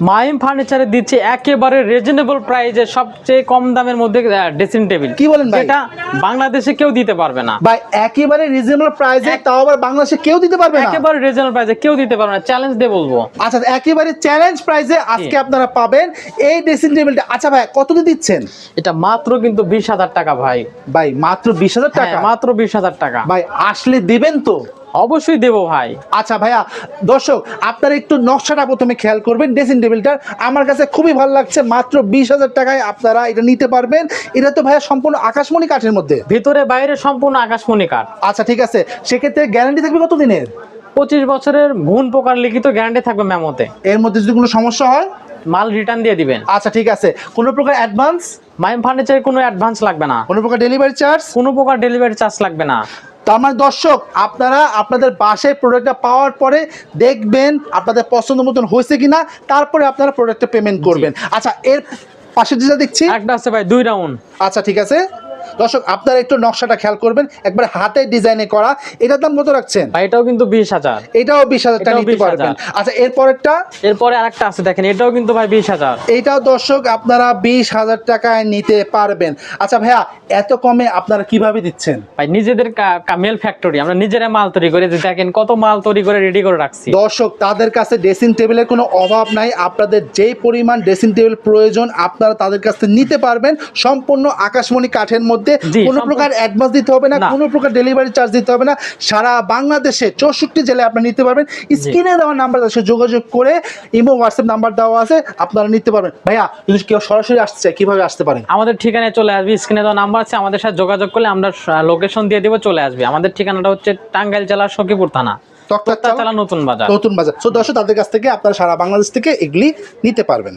Mime ফার্নিচারে দিচ্ছে একেবারে reasonable প্রাইসে সবচেয়ে কম দামের মধ্যে ড্রেসিং টেবিল কি বলেন ভাই? এটা বাংলাদেশে কেউ দিতে পারবে না। ভাই একেবারে রিজনেবল প্রাইসে তাও আবার বাংলাদেশে কেউ দিতে পারবে না? একেবারে রিজনেবল প্রাইসে কেউ দিতে পারবে না। চ্যালেঞ্জ দিয়ে বলব। আচ্ছা একেবারে চ্যালেঞ্জ প্রাইসে আজকে আপনারা পাবেন এই ড্রেসিং টেবিলটা আচ্ছা ভাই কত দিয়ে দিচ্ছেন? এটা মাত্র কিন্তু বিশ হাজার টাকা ভাই। ভাই মাত্র বিশ হাজার হ্যাঁ, টাকা? মাত্র বিশ হাজার টাকা। ভাই আসলে দিবেন তো। অবশ্যই দেবো ভাই। আচ্ছা ভাইয়া দর্শক আপনারা একটু নকশাটা প্রথমে খেয়াল করবেন ড্রেসিং টেবিলটার আমার কাছে খুবই ভালো লাগছে মাত্র বিশ হাজার টাকায় আপনারা এটা নিতে পারবেন। এটা তো ভাইয়া সম্পূর্ণ আকাশমণি কাঠের মধ্যে। ভিতরে বাইরে সম্পূর্ণ আকাশমণি কাঠ। আচ্ছা ঠিক আছে। সেক্ষেত্রে গ্যারান্টি থাকবে কত দিনের পঁচিশ বছরের ঘুণ পোকার লিখিত গ্যারান্টি থাকবে ম্যামতে এর মধ্যে যদি কোনো সমস্যা হয়? মাল রিটার্ন দিয়ে দিবেন। আচ্ছা ঠিক আছে। কোনো প্রকার অ্যাডভান্স মাইম ফার্নিচারে কোনো অ্যাডভান্স লাগবে না। কোনো প্রকার ডেলিভারি চার্জ কোনো প্রকার ডেলিভারি চার্জ লাগবে না। তার মানে দর্শক আপনারা আপনাদের বাসায় প্রোডাক্টটা পাওয়ার পরে দেখবেন আপনাদের পছন্দ মতন হয়েছে কিনা তারপরে আপনারা প্রোডাক্টটা পেমেন্ট করবেন। আচ্ছা এর পাশে যেটা দেখছি। একটা আছে ভাই দুই রাউন্ড আচ্ছা ঠিক আছে। দর্শক আপনারা একটু নকশাটা খেয়াল করবেন। একবার হাতে ডিজাইনে করা এটার দাম কত রাখছেন? ভাই এটাও কিন্তু বিশ হাজার। এটাও বিশ হাজার টাকা এটাও নিতে 20,000 পারবেন। আচ্ছা এরপরেরটা? এরপরে আরেকটা আছে দেখেন এটাও কিন্তু ভাই বিশ হাজার। এইটাও দর্শক আপনারা বিশ হাজার টাকায় নিতে পারবেন। আচ্ছা ভাইয়া এত কমে আপনারা কীভাবে দিচ্ছেন? ভাই নিজেদের মেল ফ্যাক্টরি আমরা নিজেরা মাল তৈরি করে দেখেন কত মাল তৈরি করে রেডি করে রাখছি। দর্শক তাদের কাছে ড্রেসিং টেবিলের কোনো অভাব নাই। আপনাদের যেই পরিমাণ ড্রেসিং টেবিল প্রয়োজন আপনারা তাদের কাছ থেকে নিতে পারবেন। সম্পূর্ণ আকাশমণি কাঠের মধ্যে জি, কোনো প্রকার অ্যাডভান্স দিতে হবে না। কোনো প্রকার ডেলিভারি চার্জ দিতে হবে না। সারা বাংলাদেশে চৌষট্টি জেলায় আপনারা নিতে পারবেন। স্ক্রিনে দেওয়া নাম্বার আছে যোগাযোগ করে ইমো হোয়াটসঅ্যাপ নাম্বার দেওয়া আছে আপনারা নিতে পারবেন। ভাইয়া যদি কেউ সরাসরি আসতে চায় কীভাবে আসতে পারেন আমাদের ঠিকানায় চলে আসবে স্ক্রিনে দেওয়া নাম্বার আছে আমাদের সাথে যোগাযোগ করলে আমরা লোকেশন দিয়ে দেবো চলে আসবে। আমাদের ঠিকানাটা হচ্ছে টাঙ্গাইল জেলার সখীপুর থানা তক্তার চালা নতুন বাজার। নতুন বাজার। সো দর্শক তাদের কাছ থেকে আপনারা সারা বাংলাদেশ থেকে এগুলি নিতে পারবেন।